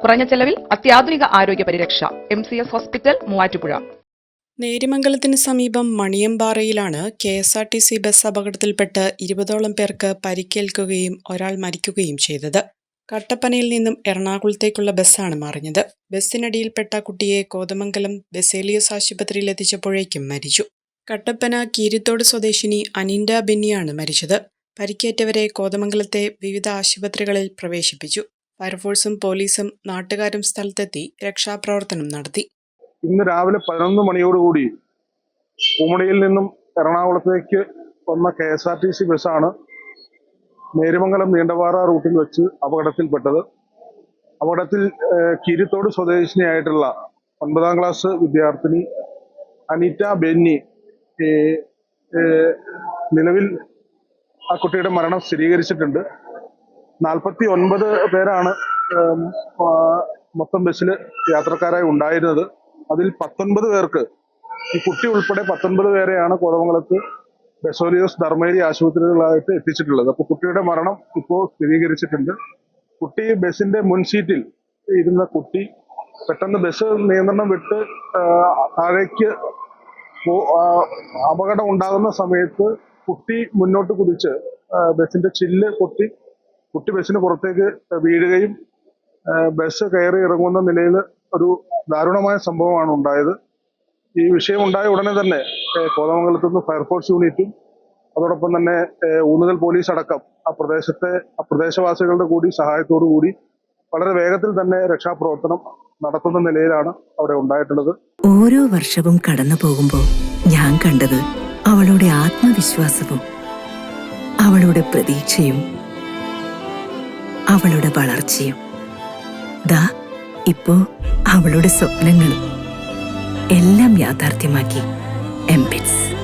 കുറഞ്ഞ ചെലവിൽ അത്യാധുനിക ആരോഗ്യ പരിരക്ഷ. M C S hospital Muvattupuzha. നേരിമംഗലത്തിന് സമീപം മണിയമ്പാറയിലാണ് K S R T C bus അപകടത്തിൽപ്പെട്ട് ഇരുപതോളം പേർക്ക് പരിക്കേൽക്കുകയും ഒരാൾ മരിക്കുകയും ചെയ്തത്. കട്ടപ്പനയിൽ നിന്നും എറണാകുളത്തേക്കുള്ള ബസ്സാണ് മറിഞ്ഞത്. ബസ്സിനടിയിൽപ്പെട്ട കുട്ടിയെ കോതമംഗലം ബെസേലിയസ് ആശുപത്രിയിൽ എത്തിച്ചപ്പോഴേക്കും മരിച്ചു. കട്ടപ്പന കീരിത്തോട് സ്വദേശിനി അനിൻഡ ബെന്നിയാണ് മരിച്ചത്. പരിക്കേറ്റവരെ കോതമംഗലത്തെ വിവിധ ആശുപത്രികളിൽ പ്രവേശിപ്പിച്ചു. ഫയർഫോഴ്സും പോലീസും നാട്ടുകാരും സ്ഥലത്തെത്തി രക്ഷാപ്രവർത്തനം നടത്തി. ഇന്ന് രാവിലെ പതിനൊന്ന് മണിയോടുകൂടി കുമളിയിൽ നിന്നും എറണാകുളത്തേക്ക് വന്ന K S R T C ബസ്സാണ് നേരുമംഗലം നീണ്ടവാറ റൂട്ടിൽ വെച്ച് അപകടത്തിൽപ്പെട്ടത്. അപകടത്തിൽ കിരിത്തോട് സ്വദേശിനിയായിട്ടുള്ള ഒൻപതാം ക്ലാസ് വിദ്യാർത്ഥിനി അനിറ്റ ബെന്നി നിലവിൽ ആ കുട്ടിയുടെ മരണം സ്ഥിരീകരിച്ചിട്ടുണ്ട്. നാൽപ്പത്തി ഒൻപത് പേരാണ് മൊത്തം ബസ്സിൽ യാത്രക്കാരായി ഉണ്ടായിരുന്നത്. അതിൽ പത്തൊൻപത് പേർക്ക് ഈ കുട്ടി ഉൾപ്പെടെ പത്തൊൻപത് പേരെയാണ് കോതമംഗലത്ത് ബെസോലിയോസ് ധർമ്മേരി ആശുപത്രികളായിട്ട് എത്തിച്ചിട്ടുള്ളത്. അപ്പൊ കുട്ടിയുടെ മരണം ഇപ്പോൾ സ്ഥിരീകരിച്ചിട്ടുണ്ട്. കുട്ടി ബസ്സിന്റെ മുൻ സീറ്റിൽ ഇരുന്ന കുട്ടി പെട്ടെന്ന് ബസ് നിയന്ത്രണം വിട്ട് താഴേക്ക് അപകടം ഉണ്ടാകുന്ന സമയത്ത് കുട്ടി മുന്നോട്ട് കുതിച്ച് ബസിന്റെ ചില്ല് പൊട്ടി കുട്ടി ബസ്സിന് പുറത്തേക്ക് വീഴുകയും ബസ് കയറി ഇറങ്ങുന്ന നിലയിൽ ഒരു ദാരുണമായ സംഭവമാണ് ഉണ്ടായത്. ഈ വിഷയം ഉണ്ടായ ഉടനെ തന്നെ കോതമംഗലത്തു നിന്ന് ഫയർഫോഴ്സ് യൂണിറ്റും അതോടൊപ്പം തന്നെ ഊന്നുകൽ പോലീസ് അടക്കം ആ പ്രദേശത്തെ ആ പ്രദേശവാസികളുടെ കൂടി സഹായത്തോടു കൂടി വളരെ വേഗത്തിൽ തന്നെ രക്ഷാപ്രവർത്തനം നടത്തുന്ന നിലയിലാണ് അവിടെ ഉണ്ടായിട്ടുള്ളത്. ഓരോ വർഷവും കടന്നു പോകുമ്പോൾ ഞാൻ കണ്ടത് അവളുടെ ആത്മവിശ്വാസവും അവളുടെ പ്രതീക്ഷയും അവളുടെ വളർച്ചയും. ദാ ഇപ്പോ അവളുടെ സ്വപ്നങ്ങളും. എല്ലാം യാഥാർത്ഥ്യമാക്കി എംപിറ്റ്സ്